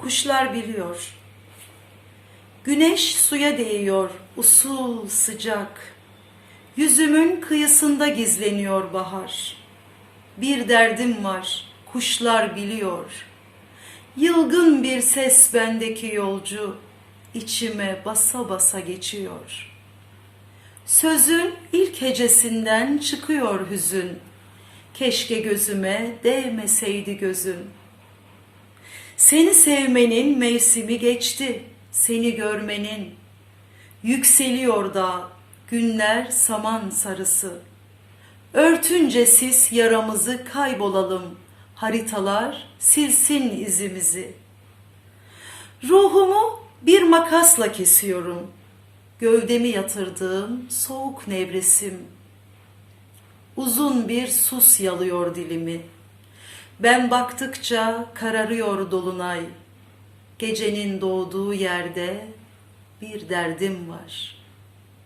kuşlar biliyor. Güneş suya değiyor, usul sıcak. Yüzümün kıyısında gizleniyor bahar. Bir derdim var, kuşlar biliyor. Yılgın bir ses bendeki yolcu, içime basa basa geçiyor. Sözün ilk hecesinden çıkıyor hüzün. Keşke gözüme değmeseydi gözün. Seni sevmenin mevsimi geçti, seni görmenin. Yükseliyor da günler saman sarısı. Örtünce sis yaramızı kaybolalım, haritalar silsin izimizi. Ruhumu bir makasla kesiyorum, gövdemi yatırdığım soğuk nevresim. Uzun bir sus yalıyor dilimi. Ben baktıkça kararıyor dolunay. Gecenin doğduğu yerde bir derdim var.''